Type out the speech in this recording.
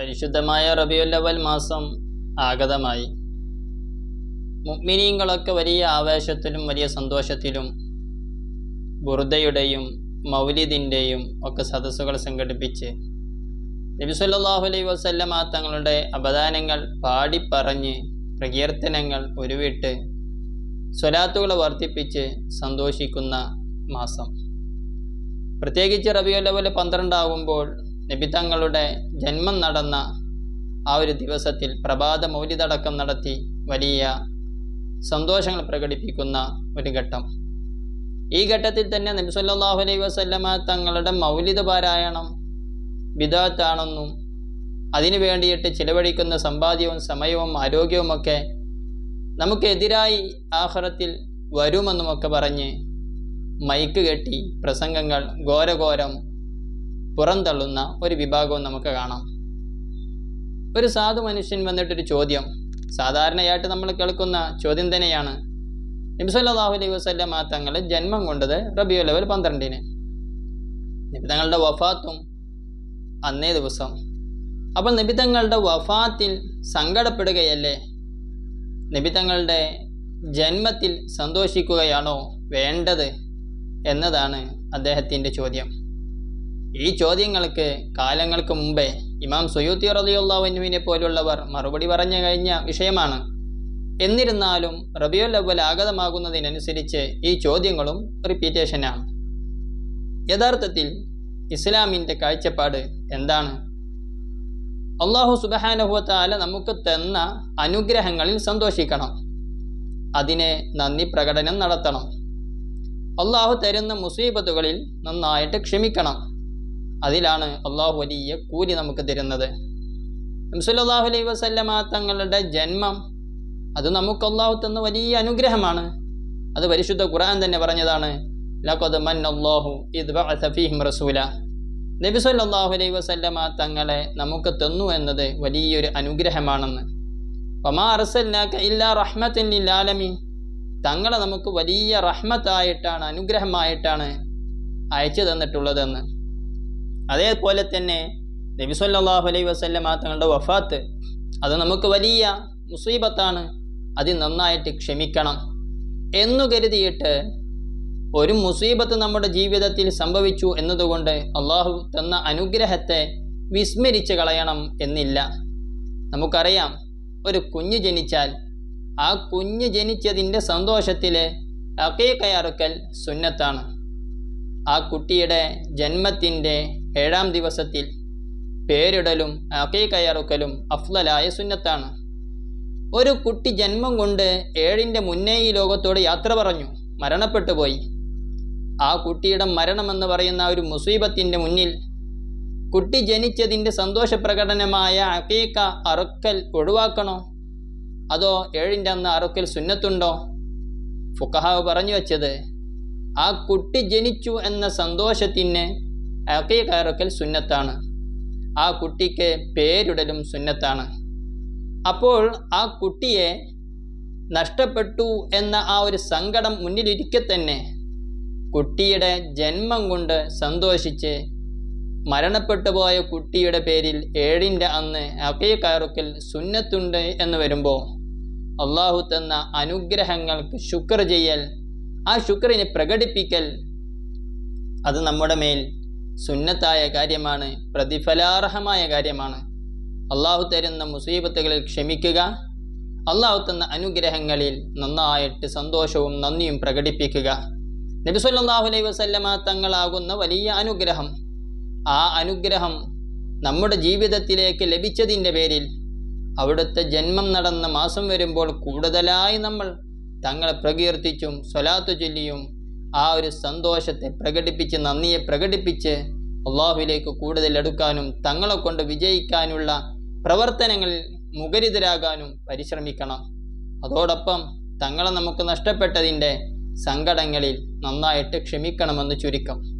പരിശുദ്ധമായ റബിയുല്ലവൽ മാസം ആഗതമായി. മുഗ്മിനീങ്ങളൊക്കെ വലിയ ആവേശത്തിലും വലിയ സന്തോഷത്തിലും ബുർദയുടെയും മൗലിദിന്റെയും ഒക്കെ സദസ്സുകൾ സംഘടിപ്പിച്ച് നബിസല്ലാഹു അലൈഹി വസല്ലമ തങ്ങളുടെ അപദാനങ്ങൾ പാടിപ്പറഞ്ഞ് പ്രകീർത്തനങ്ങൾ ഉരുവിട്ട് സ്വലാത്തുകൾ വർദ്ധിപ്പിച്ച് സന്തോഷിക്കുന്ന മാസം. പ്രത്യേകിച്ച് റബിയുല്ലവൽ പന്ത്രണ്ടാകുമ്പോൾ നബി തങ്ങളുടെ ജന്മം നടന്ന ആ ഒരു ദിവസത്തിൽ പ്രഭാത മൗലിതടക്കം നടത്തി വലിയ സന്തോഷങ്ങൾ പ്രകടിപ്പിക്കുന്ന ഒരു ഘട്ടം. ഈ ഘട്ടത്തിൽ തന്നെ നബി സല്ലല്ലാഹു അലൈഹി വസല്ലമ തങ്ങളുടെ മൗലിത പാരായണം ബിദാത്താണെന്നും അതിനു വേണ്ടിയിട്ട് ചിലവഴിക്കുന്ന സമ്പാദ്യവും സമയവും ആരോഗ്യവുമൊക്കെ നമുക്കെതിരായി ആഹ്റത്തിൽ വരുമെന്നുമൊക്കെ പറഞ്ഞ് മൈക്ക് കെട്ടി പ്രസംഗങ്ങൾ ഘോരഘോരം പുറന്തള്ളുന്ന ഒരു വിഭാഗവും നമുക്ക് കാണാം. ഒരു സാധു മനുഷ്യൻ വന്നിട്ടൊരു ചോദ്യം. സാധാരണയായിട്ട് നമ്മൾ കേൾക്കുന്ന ചോദ്യം തന്നെയാണ്. നബിസല്ലാഹു അലൈഹി വസ്ല്ലാം തങ്ങളുടെ ജന്മം കൊണ്ടത് റബിയു ലെവൽ പന്ത്രണ്ടിന്. നബി തങ്ങളുടെ വഫാത്തും അന്നേ ദിവസം. അപ്പോൾ നബി തങ്ങളുടെ വഫാത്തിൽ സങ്കടപ്പെടുകയല്ലേ? നബി തങ്ങളുടെ ജന്മത്തിൽ സന്തോഷിക്കുകയാണോ വേണ്ടത് എന്നതാണ് അദ്ദേഹത്തിന്റെ ചോദ്യം. ഈ ചോദ്യങ്ങൾക്ക് കാലങ്ങൾക്ക് മുമ്പേ ഇമാം സുയൂത്തി റലിയുള്ളവനുവിനെ പോലുള്ളവർ മറുപടി പറഞ്ഞു കഴിഞ്ഞ വിഷയമാണ്. എന്നിരുന്നാലും റബിയുൽ അവൽ ആഗതമാകുന്നതിനനുസരിച്ച് ഈ ചോദ്യങ്ങളും റിപ്പീറ്റേഷനാണ് യഥാർത്ഥത്തിൽ ഇസ്ലാമിന്റെ കാഴ്ചപ്പാട് എന്താണ്? അള്ളാഹു സുബഹാനുഭവത്താല നമുക്ക് തന്ന അനുഗ്രഹങ്ങളിൽ സന്തോഷിക്കണം. അതിനെ നന്ദി പ്രകടനം നടത്തണം. അള്ളാഹു തരുന്ന മുസീബത്തുകളിൽ നന്നായിട്ട് ക്ഷമിക്കണം. അതിലാണ് അള്ളാഹു വലിയ കൂലി നമുക്ക് തരുന്നത്. നംസുല്ലാഹു അലൈ വസല്ലമ തങ്ങളുടെ ജന്മം അത് നമുക്ക് അള്ളാഹു തന്ന വലിയ അനുഗ്രഹമാണ്. അത് പരിശുദ്ധ ഖുർആൻ തന്നെ പറഞ്ഞതാണ് ലഖദ് മന്നല്ലാഹു ഇദ് റസൂല. നബി സല്ലല്ലാഹു അലൈഹി വസല്ലമ തങ്ങളെ നമുക്ക് തന്നു എന്നത് വലിയൊരു അനുഗ്രഹമാണെന്ന്. വമാ അർസൽനാക ഇല്ലാ തങ്ങളെ നമുക്ക് വലിയ റഹ്മത്തായിട്ടാണ് അനുഗ്രഹമായിട്ടാണ് അയച്ചു തന്നിട്ടുള്ളതെന്ന്. അതേപോലെ തന്നെ നബി സല്ലല്ലാഹു അലൈഹി വസല്ലമ തങ്ങളുടെ വഫാത്ത് അത് നമുക്ക് വലിയ മുസീബത്താണ്. അത് നന്നായിട്ട് ക്ഷമിക്കണം എന്നു കരുതിയിട്ട് ഒരു മുസീബത്ത് നമ്മുടെ ജീവിതത്തിൽ സംഭവിച്ചു എന്നതുകൊണ്ട് അള്ളാഹു തന്ന അനുഗ്രഹത്തെ വിസ്മരിച്ച് കളയണം എന്നില്ല. നമുക്കറിയാം ഒരു കുഞ്ഞ് ജനിച്ചാൽ ആ കുഞ്ഞ് ജനിച്ചതിന്റെ സന്തോഷത്തിൽ അക്കീക്കയറുക്കൽ സുന്നത്താണ്. ആ കുട്ടിയുടെ ജന്മത്തിന്റെ ഏഴാം ദിവസത്തിൽ പേരിടലും അക്കീക്കയറുക്കലും അഫ്ലലായ സുന്നത്താണ്. ഒരു കുട്ടി ജന്മം കൊണ്ട് ഏഴിന്റെ മുന്നേ ഈ ലോകത്തോട് യാത്ര പറഞ്ഞു. മരണപ്പെട്ടു പോയി. ആ കുട്ടിയുടെ മരണമെന്ന് പറയുന്ന ഒരു മുസീബത്തിന്റെ മുന്നിൽ കുട്ടി ജനിച്ചതിന്റെ സന്തോഷപ്രകടനമായ അക്കീക്ക അറുക്കൽ ഒഴിവാക്കണോ? അതോ ഏഴിന്റെ അന്ന് അറുക്കൽ സുന്നത്തുണ്ടോ? ഫുക്കഹാവ് പറഞ്ഞു വച്ചത് ആ കുട്ടി ജനിച്ചു എന്ന സന്തോഷത്തിന് അക്കീക്ക സുന്നത്താണ്. ആ കുട്ടിക്ക് പേരിടലും സുന്നത്താണ്. അപ്പോൾ ആ കുട്ടിയെ നഷ്ടപ്പെട്ടു എന്ന ആ ഒരു സങ്കടം മുന്നിലിരിക്കെ തന്നെ കുട്ടിയുടെ ജന്മം കൊണ്ട് സന്തോഷിച്ച് മരണപ്പെട്ടു പോയ കുട്ടിയുടെ പേരിൽ ഏഴിന്റെ അന്ന് അക്കീക്കയറുക്കൽ സുന്നത്തുണ്ട് എന്ന് വരുമ്പോൾ അള്ളാഹു തന്ന അനുഗ്രഹങ്ങൾക്ക് ശുക്ർ ചെയ്യൽ ആ ശുക്രിനെ പ്രകടിപ്പിക്കൽ അത് നമ്മുടെ മേൽ സുന്നത്തായ കാര്യമാണ് പ്രതിഫലാർഹമായ കാര്യമാണ്. അള്ളാഹു തരുന്ന മുസീബത്തുകളിൽ ക്ഷമിക്കുക. അള്ളാഹു തന്ന അനുഗ്രഹങ്ങളിൽ നന്നായിട്ട് സന്തോഷവും നന്ദിയും പ്രകടിപ്പിക്കുക. നബി സല്ലല്ലാഹു അലൈഹി വസല്ലമ തങ്ങളാകുന്ന വലിയ അനുഗ്രഹം. ആ അനുഗ്രഹം നമ്മുടെ ജീവിതത്തിലേക്ക് ലഭിച്ചതിന്റെ പേരിൽ അവിടുത്തെ ജന്മം നടന്ന മാസം വരുമ്പോൾ കൂടുതലായി നമ്മൾ തങ്ങളെ പ്രകീർത്തിച്ചും സ്വലാത്തു ചൊല്ലിയും ആ ഒരു സന്തോഷത്തെ പ്രകടിപ്പിച്ച് നന്ദിയെ പ്രകടിപ്പിച്ച് അള്ളാഹുവിലേക്ക് കൂടുതൽ എടുക്കാനും തങ്ങളെ കൊണ്ട് വിജയിക്കാനുള്ള പ്രവർത്തനങ്ങളിൽ മുഖരിതരാകാനും പരിശ്രമിക്കണം. അതോടൊപ്പം തങ്ങളെ നമുക്ക് നഷ്ടപ്പെട്ടതിന്റെ സങ്കടങ്ങളിൽ നന്നായിട്ട് ക്ഷമിക്കണമെന്ന് ചുരുക്കം.